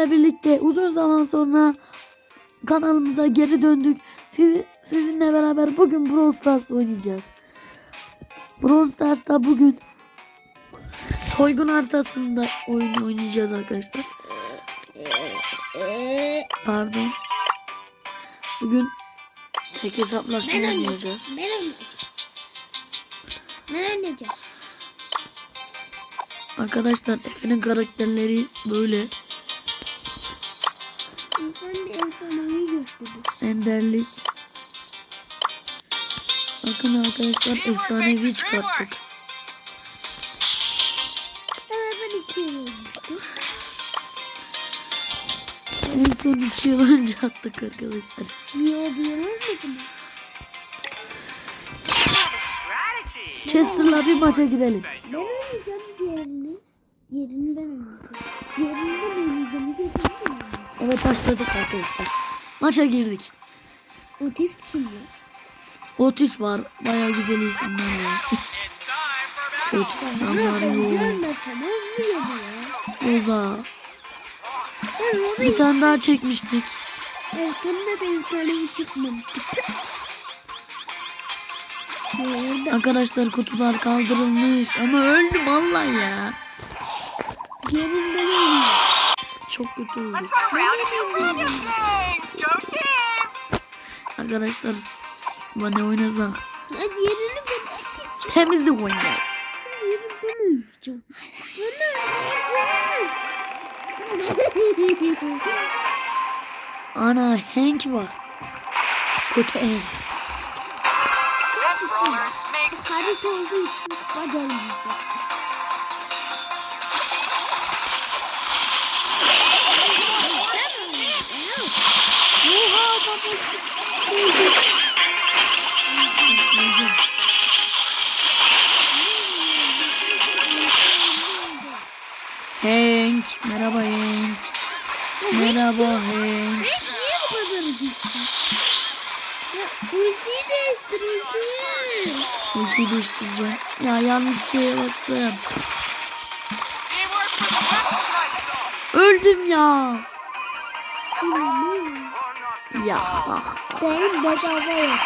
sizlerle birlikte uzun zaman sonra kanalımıza geri döndük. Siz, sizinle beraber bugün Brawl Stars oynayacağız. Brawl Stars'ta bugün soygun haritasında oyun oynayacağız arkadaşlar. Pardon. Bugün tek hesaplaşma Ben oynayacağız. Ben oynayacağım. Ben oynayacağım. Arkadaşlar Efe'nin karakterleri böyle. Bir efsanevi gösterir. Enderlik. Bakın arkadaşlar efsanevi çıkarttık. Evet ben iki yıl olmuştu. En son iki yıl önce attık arkadaşlar. Niye o bir yıl? Chester'la bir maça girelim. Ben başladık arkadaşlar. Maça girdik. Otist kim ya? Otis var. Bayağı güzel insanlar var. Otis. Ben onu Bir tane daha çekmiştik. Bir tane bir çıkmamıştı. Arkadaşlar kutular kaldırılmış. Ama öldüm Allah ya. oynayacağım. Çok kötü oldu. Arkadaşlar bana oynasak. Hadi yerini ben. Temizlik oynayalım. Yerini ben oynayacağım. Ben oynayacağım. Ana Hank var. Kötü Hank. Harita olduğu için kupa gelmeyecek. Hank. Merhaba Hank. Merhaba Hank. Hey, niye bu kadar güçlü? Ya ultiyi değiştir ultiyi. Ultiyi değiştireceğim. Ya yanlış şeye bastım. Öldüm ya. Ya ah. Ben bedava yapıyorum.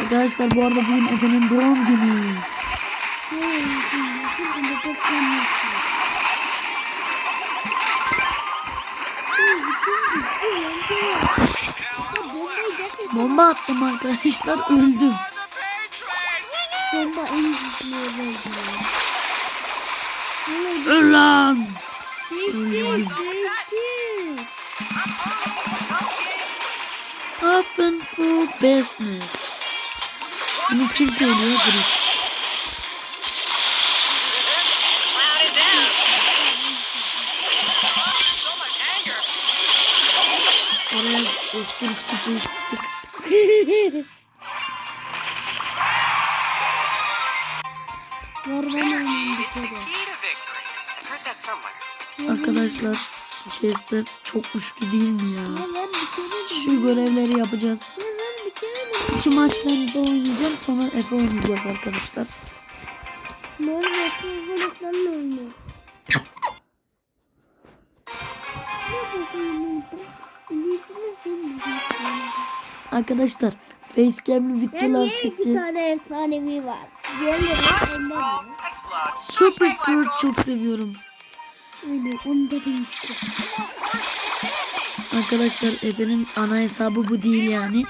Arkadaşlar bu arada bugün Efe'nin doğum günü. Bomba attım arkadaşlar öldüm. Bomba en güçlü oldu. Öl lan. Değiştir, değiştir. Open for business. Bunu kim söylüyor? Grup. Oraya osturuk spreyi sıktık. Var ben oynayayım bir kere. Arkadaşlar Chester çok güçlü değil mi ya? Bir. Şu görevleri yapacağız. Bir. İki maç ben de oynayacağım sonra Efe oynayacak arkadaşlar. Ne? İlgili sen bakıyorsun. Arkadaşlar facecam'li videolar çekeceğiz. tane efsanevi var? Diğerleri? Super Sword çok seviyorum. Öyle onu da demiştim. Arkadaşlar Efe'nin ana hesabı bu değil yani.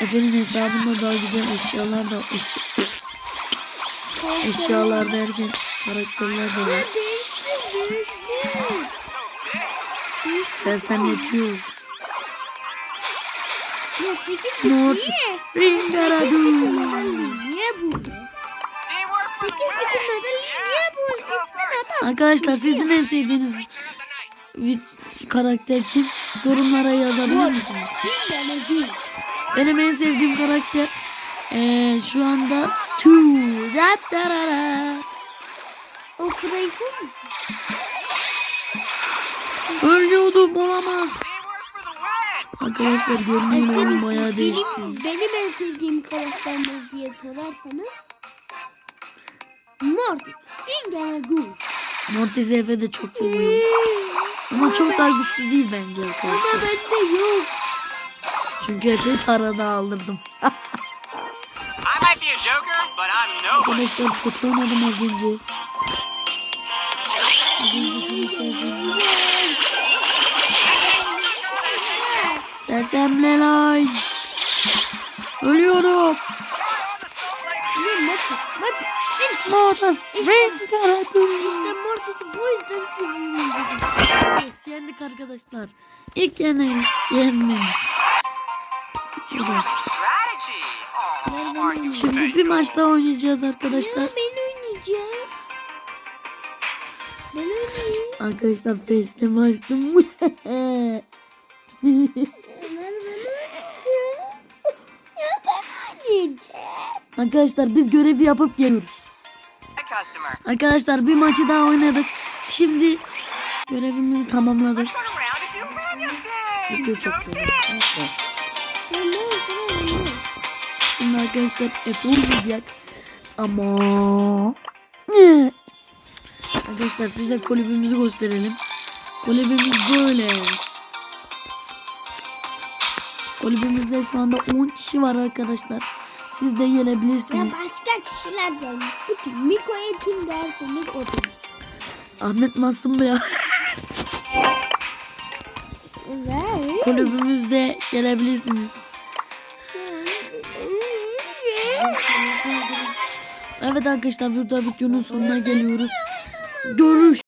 Efe'nin hesabında daha güzel eşyalar da eş- eşyalar derken karakterler de var. Sersemletiyor. Niye? Ringaradu. Niye bu? Arkadaşlar sizin en sevdiğiniz vi- karakter kim? Yorumlara yazabilir misiniz? Bir. Benim en sevdiğim karakter eee, şu anda. O? Ölüyordum olamaz. Arkadaşlar görünüyor oyun bayağı değişti. Benim, benim en sevdiğim karakter ne diye sorarsanız Mortis. Ringara Gu. Mortis Efe de çok seviyorum. Ama çok daha güçlü değil bence Ama arkadaşlar. bende yok. Çünkü Efe'yi tarada aldırdım. I might be a joker, but I'm nobody. Arkadaşlar kötü oynadım az önce. Sersemle. Sersemle lan. Ölüyorum. Ne Mortis? Mortis. Motors. Mortis'i bu yüzden. Yes, yendik arkadaşlar. İlk aren't you Şimdi bir maç daha oynayacağız Ya arkadaşlar. ben oynayacağım. Ben oynayayım. Arkadaşlar facecam açtım. Ya arkadaşlar biz görevi yapıp geliyoruz. Arkadaşlar bir maçı daha oynadık. Şimdi görevimizi tamamladık. Video çekiyorum. Şimdi arkadaşlar Efe olmayacak. Ama... Arkadaşlar size kulübümüzü gösterelim. Kulübümüz böyle. Kulübümüzde şu anda 10 kişi var arkadaşlar. Siz de Ya gelebilirsiniz. başka kişiler gelmiş. Bütün Miko'ya kim derseniz o. Ahmet Masum ya. Evet. Kulübümüzde gelebilirsiniz. Evet arkadaşlar burada videonun sonuna geliyoruz. Görüş.